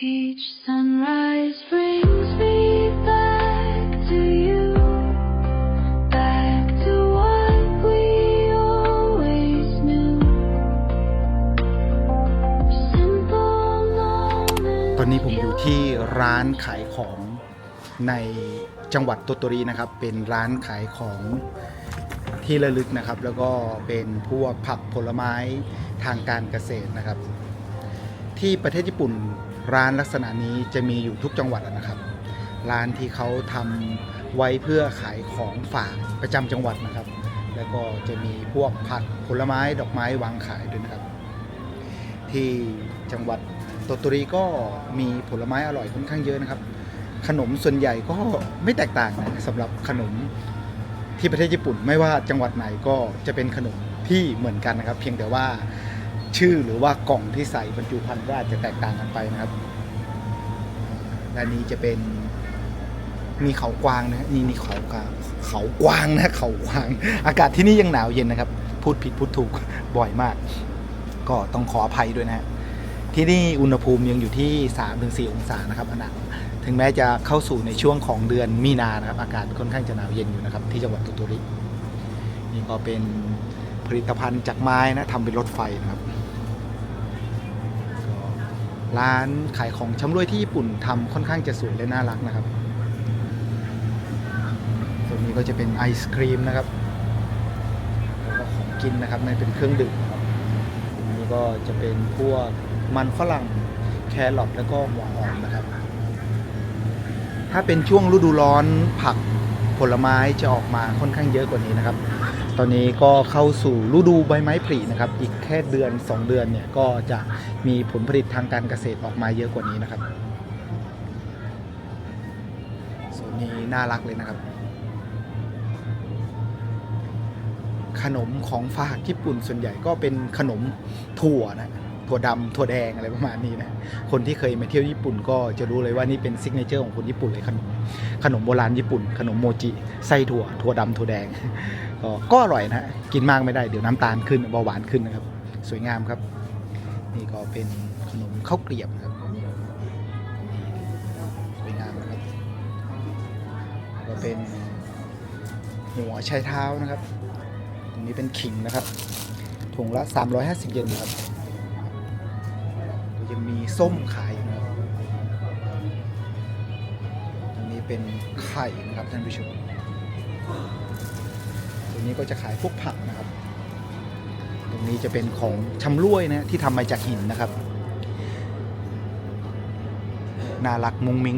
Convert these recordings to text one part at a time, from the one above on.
Each sunrise brings me back to you, back to what we always knew. Simple ตอนนี้ผมอยู่ที่ร้านขายของในจังหวัดโตโตรีนะครับ เป็นร้านขายของที่ระลึกนะครับ แล้วก็เป็นพวกผักผลไม้ทางการเกษตรนะครับ ที่ประเทศญี่ปุ่น ร้านลักษณะนี้จะมีอยู่ทุกจังหวัดนะครับ ร้านที่เขาทำไว้เพื่อขายของฝากประจำจังหวัดนะครับ แล้วก็จะมีพวกผักผลไม้ดอกไม้วางขายด้วยนะครับ ที่จังหวัดโตโตรีก็มีผลไม้อร่อยค่อนข้างเยอะนะครับ ขนมส่วนใหญ่ก็ไม่แตกต่างนะสำหรับขนมที่ประเทศญี่ปุ่น ไม่ว่าจังหวัดไหนก็จะเป็นขนมที่เหมือนกันนะครับ เพียงแต่ว่า ชื่อหรือว่ากล่องที่ใส่บรรจุภัณฑ์ก็อาจจะแตกต่างกันไปนะครับและนี้จะเป็นมีเขากวางนะนี่นี่เขากวางเขากวางนะเขากวาง อากาศที่นี่ยังหนาวเย็นนะครับ พูดผิดพูดถูกบ่อยมาก ก็ต้องขออภัยด้วยนะฮะที่นี่อุณหภูมิยังอยู่ที่ 3-4 องศานะครับอากาถึงแม้จะเข้าสู่ในช่วงของเดือนมีนานะครับ อากาศค่อนข้างจะหนาวเย็นอยู่นะครับ ที่จังหวัดตุตุรินี่ก็เป็นผลิตภัณฑ์จากไม้นะทำเป็นรถไฟนะครับ ร้านขายของชำร่วยที่ญี่ปุ่นทำค่อนข้างจะสวยและน่ารักนะครับส่วนนี้ก็จะเป็นไอศครีมนะครับแล้วก็ของกินนะครับนั่นเป็นเครื่องดื่มนะครับอันนี้ก็จะเป็นพวกมันฝรั่งแครอทแล้วก็หัวหอมนะครับ ถ้าเป็นช่วงฤดูร้อนผักผลไม้จะออกมาค่อนข้างเยอะกว่านี้นะครับ ตอนนี้ก็เข้าสู่ฤดูใบไม้ผลินะครับ อีกแค่เดือน 2 เดือนเนี่ยก็จะมีผลผลิตทางการเกษตรออกมาเยอะกว่านี้นะครับส่วนนี้น่ารักเลยนะครับ ขนมของฝากญี่ปุ่นส่วนใหญ่ก็เป็นขนมถั่วนะ ถั่วดำถั่วแดงอะไรประมาณนี้นะ คนที่เคยมาเที่ยวญี่ปุ่นก็จะรู้เลยว่านี่เป็นซิกเนเจอร์ของคนญี่ปุ่นเลยขนมขนมโบราณญี่ปุ่น ขนมโมจิไส้ถั่วถั่วดำถั่วแดง ก็ก็อร่อยนะกินมากไม่ได้เดี๋ยวน้ำตาลขึ้นเบาหวานขึ้นนะครับ สวยงามครับ นี่ก็เป็นขนมข้าวเกรียบครับสวยงามนะครับก็เป็นหัวไชเท้านะครับ ตรงนี้เป็นขิงนะครับถุงละ 350 เยนครับ ยังมีส้มขายอยู่นะครับตรงนี้เป็นไข่นะครับท่านผู้ชมตรงนี้ก็จะขายพวกผักนะครับ ตรงนี้จะเป็นของชำร่วยนะที่ทำมาจากหินนะครับ น่ารักมุงมิง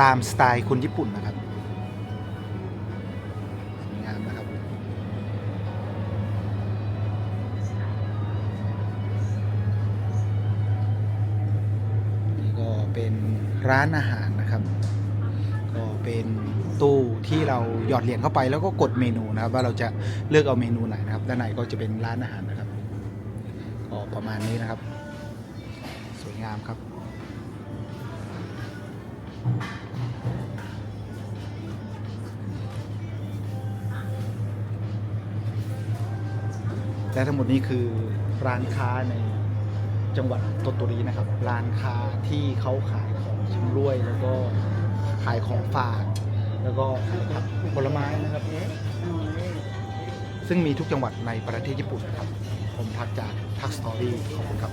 ตามสไตล์คนญี่ปุ่นนะครับ เป็นร้านอาหารนะครับ ก็เป็นตู้ที่เราหยอดเหรียญเข้าไปแล้วก็กดเมนูนะครับ ว่าเราจะเลือกเอาเมนูไหนนะครับด้านในก็จะเป็นร้านอาหารนะครับก็ประมาณนี้นะครับ สวยงามครับและทั้งหมดนี้คือร้านค้าใน จังหวัดโตโตรีนะครับร้านค้าที่เขาขายของชำร่วย แล้วก็ขายของฝาก แล้วก็ขายผักผลไม้นะครับซึ่งมีทุกจังหวัดในประเทศญี่ปุ่นนะครับ ผมทักจากทักสตอรี่ขอบคุณครับ